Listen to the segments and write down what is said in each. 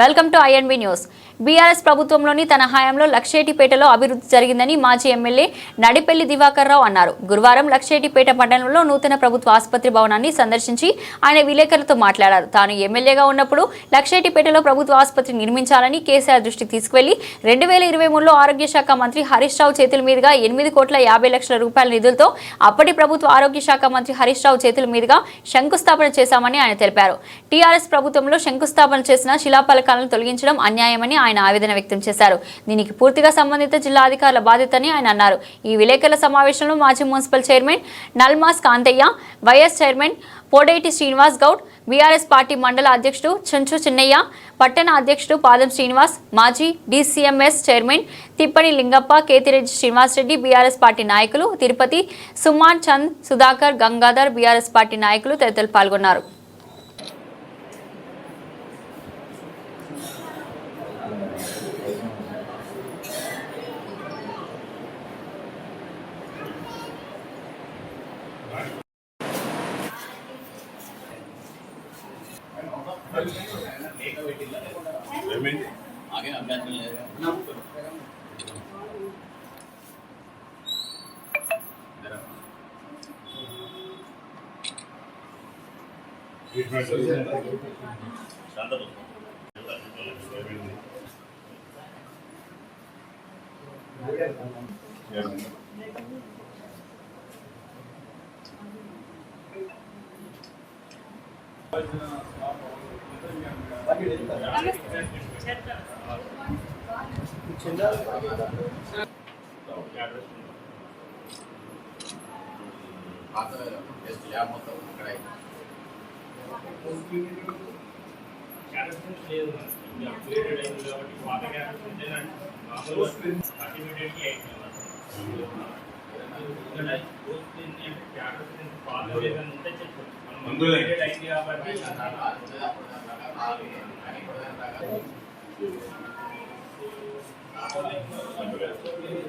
Welcome to INB news. BRS ప్రభుత్వంలోని తన హయాంలో లక్షేటిపేటలో అభివృద్ధి జరిగిందని మాజీ ఎమ్మెల్యే నడిపెల్లి దివాకర్ రావు అన్నారు. గురువారం లక్షేటిపేట పట్టణంలో నూతన ప్రభుత్వ ఆసుపత్రి భవనాన్ని సందర్శించి ఆయన విలేకరులతో మాట్లాడారు. తాను ఎమ్మెల్యేగా ఉన్నప్పుడు లక్షేటిపేటలో ప్రభుత్వ ఆసుపత్రి నిర్మించాలని కేసీఆర్ దృష్టికి తీసుకువెళ్ళి రెండు వేల ఇరవై మూడులో ఆరోగ్య శాఖ మంత్రి హరీష్ రావు చేతుల మీదుగా ఎనిమిది కోట్ల యాభై లక్షల రూపాయల నిధులతో అప్పటి ప్రభుత్వ ఆరోగ్య శాఖ మంత్రి హరీష్ రావు చేతుల మీదుగా శంకుస్థాపన చేశామని ఆయన తెలిపారు. టీఆర్ఎస్ ప్రభుత్వంలో శంకుస్థాపన చేసిన శిలాఫలకాలను తొలగించడం అన్యాయమని ఆయన ఆవేదన వ్యక్తం చేశారు. దీనికి పూర్తిగా సంబంధిత జిల్లా అధికారుల బాధ్యతని ఆయన అన్నారు. ఈ విలేకరుల సమావేశంలో మాజీ municipal chairman Nalmas Kantaiah vice chairman Podeti Srinivas Goud BRS party మండల అధ్యక్షుడు చెంచు చిన్నయ్య పట్టణ అధ్యక్షుడు పాదం శ్రీనివాస్ మాజీ DCMS chairman Tippani Lingappa Ketireddy Srinivas Reddy BRS party నాయకులు తిరుపతి సుమాన్ చంద్ సుధాకర్ గంగాధర్ బీఆర్ఎస్ పార్టీ నాయకులు తదితరులు పాల్గొన్నారు. పాత టెస్ట్ ల్యాబ్ మొత్తం ఇక్కడ అయింది. క్యారెక్టర్స్ లేదు ఇంకా అప్గ్రేడెడ్ అయింది కాబట్టి పాత క్యారెక్టర్స్ ఉంటేనే మామూలుగా సర్టిఫికేట్కి అయిపోయింది ఇక్కడ క్యారెక్టర్స్ పాత ఏదైనా ఉంటే చెప్పు మనం అయింది కాబట్టి ఆ ఉండేది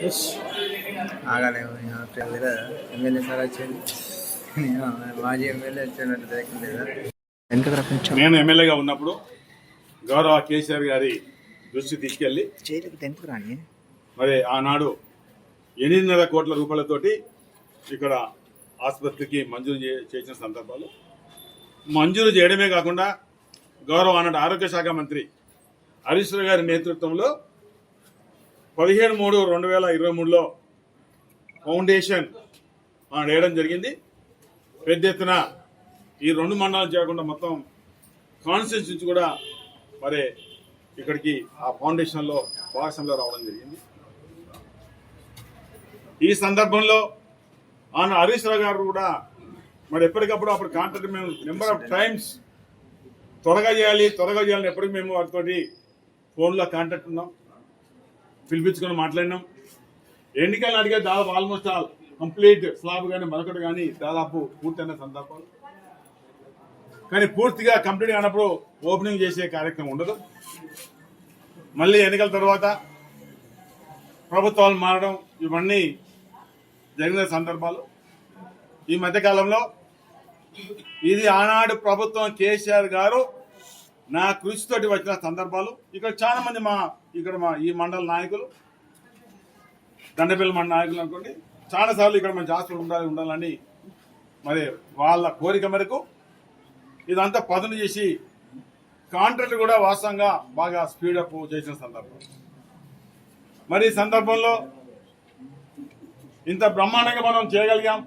అప్పుడు దాని ప్రకారం ఆగి, కానీ ఇప్పుడు దాని ప్రకారం ఆగాలి. లేదా ఎమ్మెల్యే సార్ వచ్చేది నేను మాజీ ఎమ్మెల్యే వెనక కొంచెం? నేను ఎమ్మెల్యేగా ఉన్నప్పుడు గౌరవ కేసీఆర్ గారి దృష్టి ఎందుకు రాని మరి ఆనాడు ఎనిమిదిన్నర కోట్ల రూపాయలతోటి ఇక్కడ ఆసుపత్రికి మంజూరు చే- చేసిన సందర్భాలు. మంజూరు చేయడమే కాకుండా గౌరవ ఆనాడు ఆరోగ్య శాఖ మంత్రి హరీష్ రావు గారి నేతృత్వంలో పదిహేను మూడు రెండు వేల ఇరవై మూడులో ఫౌండేషన్ ఆ, వేయడం జరిగింది. పెద్ద ఎత్తున ఈ రెండు మండలాలు చేయకుండా మొత్తం కాన్స్టిట్యూన్స్ నుంచి కూడా మరి ఇక్కడికి ఆ ఫౌండేషన్లో భాగస్వామ్యంలో రావడం జరిగింది. ఈ సందర్భంలో ఆయన హరీష్ రావు గారు కూడా మరి ఎప్పటికప్పుడు అప్పుడు కాంటాక్ట్ మేము నెంబర్ ఆఫ్ టైమ్స్ త్వరగా చేయాలి త్వరగా చేయాలని ఎప్పటికీ మేము వాటితోటి ఫోన్లో కాంటాక్ట్ ఉన్నాం. పిలిపించుకొని మాట్లాడినాం. ఎన్నికలు అడిగే దాదాపు ఆల్మోస్ట్ ఆల్ కంప్లీట్ స్లాబ్ కానీ మరొకటి కానీ దాదాపు పూర్తయిన సందర్భాలు. కానీ పూర్తిగా కంప్లీట్ అయినప్పుడు ఓపెనింగ్ చేసే కార్యక్రమం ఉండదు. మళ్ళీ ఎన్నికల తర్వాత ప్రభుత్వాలు మారడం ఇవన్నీ జరిగిన సందర్భాలు. ఈ మధ్యకాలంలో ఇది ఆనాడు ప్రభుత్వం కేసీఆర్ గారు నా కృషితోటి వచ్చిన సందర్భాలు. ఇక్కడ చాలా మంది మా ఇక్కడ మా ఈ మండల నాయకులు దండపల్లి మండల నాయకులు అనుకోండి. చాలా సార్లు ఇక్కడ మంచి హాస్పిటల్ ఉండాలి ఉండాలని మరి వాళ్ళ కోరిక మేరకు ఇదంతా పదును చేసి కాంట్రాక్ట్ కూడా వాస్తవంగా బాగా స్పీడప్ చేసిన సందర్భం. మరి ఈ సందర్భంలో ఇంత బ్రహ్మాండంగా మనం చేయగలిగాం.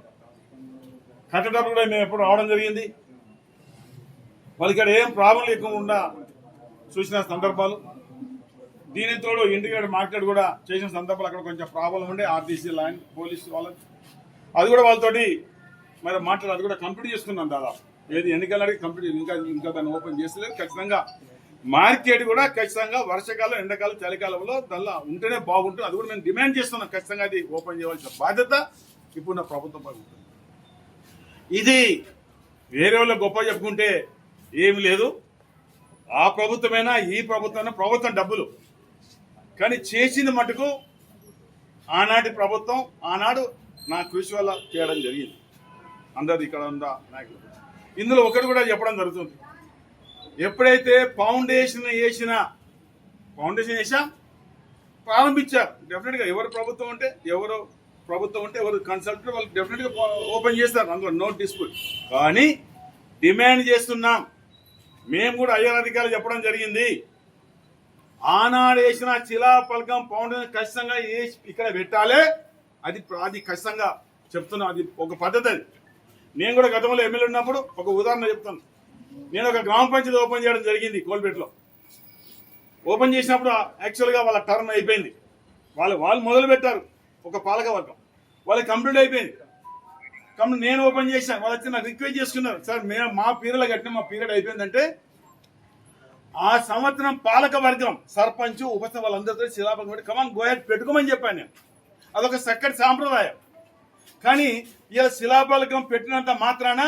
కట్టడం కూడా మేము ఎప్పుడు రావడం జరిగింది. వాళ్ళకి ఇక్కడ ఏం ప్రాబ్లం లేకుండా చూసిన సందర్భాలు. దీని తోడు ఇంటిగ్రేటెడ్ మార్కెట్ కూడా చేసిన సందర్భాలు అక్కడ కొంచెం ప్రాబ్లం ఉండే ఆర్టీసీ లైన్ పోలీస్ వాళ్ళకి అది కూడా వాళ్ళతోటి మరి మాట్లాడి అది కూడా కంప్లీట్ చేసుకున్నాం దాదాపు. ఏది ఎన్నికలు అడిగి కంప్లీట్ ఇంకా ఇంకా దాన్ని ఓపెన్ చేస్తలేదు. ఖచ్చితంగా మార్కెట్ కూడా ఖచ్చితంగా వర్షాకాలం ఎండాకాలం చలికాలంలో దానిలో ఉంటేనే బాగుంటుంది. అది కూడా మేము డిమాండ్ చేస్తున్నాం. ఖచ్చితంగా అది ఓపెన్ చేయవలసిన బాధ్యత ఇప్పుడున్న ప్రభుత్వం ఉంటుంది. ఇది వేరే వాళ్ళు గొప్ప చెప్పుకుంటే ఏమి లేదు. ఆ ప్రభుత్వమైనా ఈ ప్రభుత్వమైనా ప్రభుత్వం డబ్బులు. కానీ చేసింది మటుకు ఆనాటి ప్రభుత్వం ఆనాడు నా కృషి వల్ల చేయడం జరిగింది. అందరు ఇక్కడ ఉందా? నాయకులు. ఇందులో ఒకటి కూడా చెప్పడం జరుగుతుంది. ఎప్పుడైతే ఫౌండేషన్ వేసిన ఫౌండేషన్ వేసాం? ప్రారంభించారు. డెఫినెట్గా ఎవరు ప్రభుత్వం ఉంటే ఎవరు ప్రభుత్వం ఉంటే ఎవరు కన్సల్ట్ వాళ్ళు డెఫినెట్గా ఓపెన్ చేస్తారు. అందులో నో డిస్ప్యూట్ కానీ డిమాండ్ చేస్తున్నాం. మేము కూడా అయ్యర్ అధికారులు చెప్పడం జరిగింది. ఆనాడు వేసిన శిలా పలకం ఫౌండేషన్ ఖచ్చితంగా వేసి ఇక్కడ పెట్టాలి అది అది ఖచ్చితంగా చెప్తున్నా అది ఒక పద్ధతి అది. నేను కూడా గతంలో ఎమ్మెల్యే ఉన్నప్పుడు ఒక ఉదాహరణ చెప్తాను. నేను ఒక గ్రామ పంచాయతీ ఓపెన్ చేయడం జరిగింది కోల్పేటలో ఓపెన్ చేసినప్పుడు యాక్చువల్గా వాళ్ళ టర్న్ అయిపోయింది. వాళ్ళు వాళ్ళు మొదలు పెట్టారు ఒక పాలక వర్గం. వాళ్ళకి కంప్లీట్ అయిపోయింది. కాబట్టి నేను ఓపెన్ చేశాను వాళ్ళు వచ్చి నాకు రిక్వెస్ట్ చేసుకున్నారు. సార్ మేము మా పీరియడ్ కట్టిన మా పీరియడ్ అయిపోయిందంటే ఆ సంవత్సరం పాలక వర్గం సర్పంచ్ ఉప వాళ్ళందరితో శిలాపకం పెట్టి కమాన్ గోయట్ పెట్టుకోమని చెప్పాను నేను. అదొక చక్కటి సాంప్రదాయం. కానీ ఇలా శిలాపలకం పెట్టినంత మాత్రాన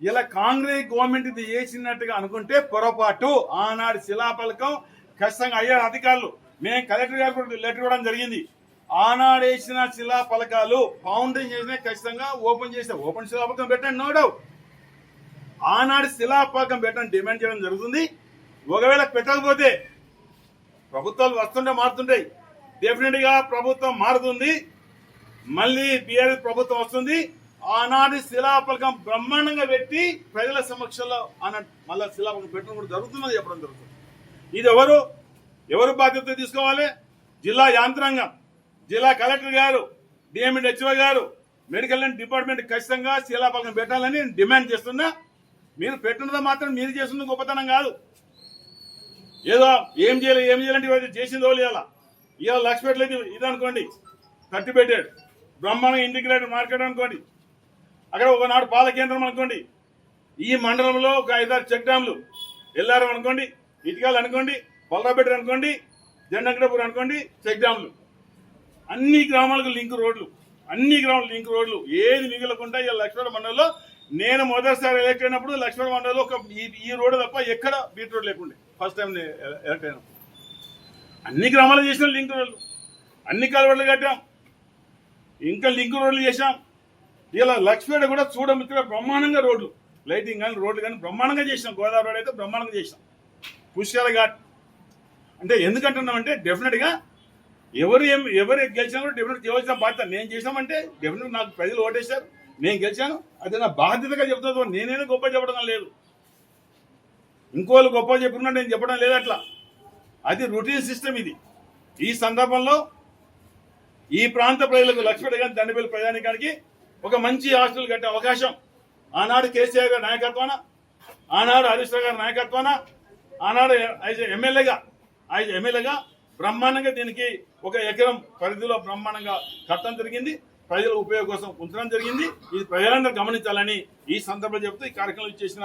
ఇలా కాంగ్రెస్ గవర్నమెంట్ ఇది చేసినట్టుగా అనుకుంటే పొరపాటు. ఆనాడు శిలాపలకం ఖచ్చితంగా అయ్యారు అధికారులు. మేము కలెక్టర్ గారు కూడా లెటర్ ఇవ్వడం జరిగింది. ఆనాడేసిన శిలా పలకాలు ఫౌండేషన్ చేసిన ఖచ్చితంగా ఓపెన్ చేసిన ఓపెన్ శిలాపలకం పెట్టండి నో డౌట్. ఆనాడు శిలాపలకం పెట్టండి డిమాండ్ చేయడం జరుగుతుంది. ఒకవేళ పెట్టకపోతే ప్రభుత్వాలు వస్తుంటే మారుతుంటాయి డెఫినెట్గా ప్రభుత్వం మారుతుంది. మళ్ళీ బీఆర్ఎస్ ప్రభుత్వం వస్తుంది. ఆనాడు శిలాపలకం బ్రహ్మాండంగా పెట్టి ప్రజల సమక్షంలో ఆనాడు మళ్ళీ శిలాపలకం పెట్టడం కూడా జరుగుతుందని చెప్పడం జరుగుతుంది. ఇది ఎవరు ఎవరు బాధ్యత తీసుకోవాలి? జిల్లా యాంత్రాంగం. జిల్లా కలెక్టర్ గారు డిఎంఈ హెచ్ఓ గారు మెడికల్ అండ్ డిపార్ట్మెంట్ ఖచ్చితంగా శిలాపాలకం పెట్టాలని నేను డిమాండ్ చేస్తున్నా. మీరు పెట్టినదో మాత్రం మీరు చేస్తున్న గొప్పతనం కాదు. ఏదో ఏం చేయాలి ఏం చేయాలంటే ఇవాళ చేసిందో లేదా ఇవాళ? లక్ష పెట్టలేదు ఇది అనుకోండి కట్టి పెట్టాడు బ్రహ్మాండ ఇంటిగ్రేటెడ్ మార్కెట్ అనుకోండి. అక్కడ ఒకనాడు పాల కేంద్రం అనుకోండి. ఈ మండలంలో ఒక ఐదారు చెక్ డ్యామ్లు. ఎల్లారం అనుకోండి ఇటుకాలు అనుకోండి పొల్లబెట్టర్ అనుకోండి జెండంకడపూర్ అనుకోండి చెక్ డ్యామ్లు. అన్ని గ్రామాలకు లింక్ రోడ్లు అన్ని గ్రామాలు లింక్ రోడ్లు. ఏది మిగలకుండా ఇలా లక్ష్మణ మండలంలో నేను మొదటిసారి ఎలక్ట్ అయినప్పుడు లక్ష్మణ మండలంలో ఒక ఈ- ఈ రోడ్డు తప్ప ఎక్కడ బీట్ రోడ్ లేకుండే. ఫస్ట్ టైం నేను ఎలక్ట్ అయినప్పుడు అన్ని గ్రామాలు చేసిన లింక్ రోడ్లు. అన్ని కలవట్లు కట్టాం. ఇంకా లింక్ రోడ్లు చేశాం. ఇలా లక్ష్మీపేట కూడా చూడమిత్ర బ్రహ్మాండంగా రోడ్లు. లైటింగ్ కానీ రోడ్లు కానీ బ్రహ్మాండంగా చేసినాం. గోదావరి రోడ్ అయితే బ్రహ్మాండంగా చేసినాం. పుష్కర ఘాట్. అంటే ఎందుకంటున్నామంటే డెఫినెట్గా ఎవరు ఏం ఎవరు గెలిచినా కూడా డెఫినెట్ చేయవలసిన బాధ్యత నేను చేసినామంటే డెఫినెట్ నాకు ప్రజలు ఓటేశారు. నేను గెలిచాను. అది నా బాధ్యతగా చెప్తుంది నేనేదో గొప్ప చెప్పడం లేదు. ఇంకోళ్ళు గొప్ప చెప్పుకున్నా నేను చెప్పడం లేదు అట్లా. అది రొటీన్ సిస్టమ్ ఇది. ఈ సందర్భంలో ఈ ప్రాంత ప్రజలకు లక్ష్మణ గారి దండపల్లి ప్రజానికానికి ఒక మంచి హాస్టల్ కట్టే అవకాశం. ఆనాడు కేసీఆర్ గారి నాయకత్వాన ఆనాడు హరీష్ గారి నాయకత్వాన ఆనాడు యాజ్ ఎమ్మెల్యేగా యాజ్ ఎమ్మెల్యేగా బ్రహ్మాండంగా దీనికి ఒక ఎకరం పరిధిలో బ్రహ్మాండంగా కట్టడం జరిగింది. ప్రజల ఉపయోగం కోసం ఉంచడం జరిగింది. ఇది ప్రజలందరూ గమనించాలని ఈ సందర్భంలో చెప్తూ ఈ కార్యక్రమం చేసిన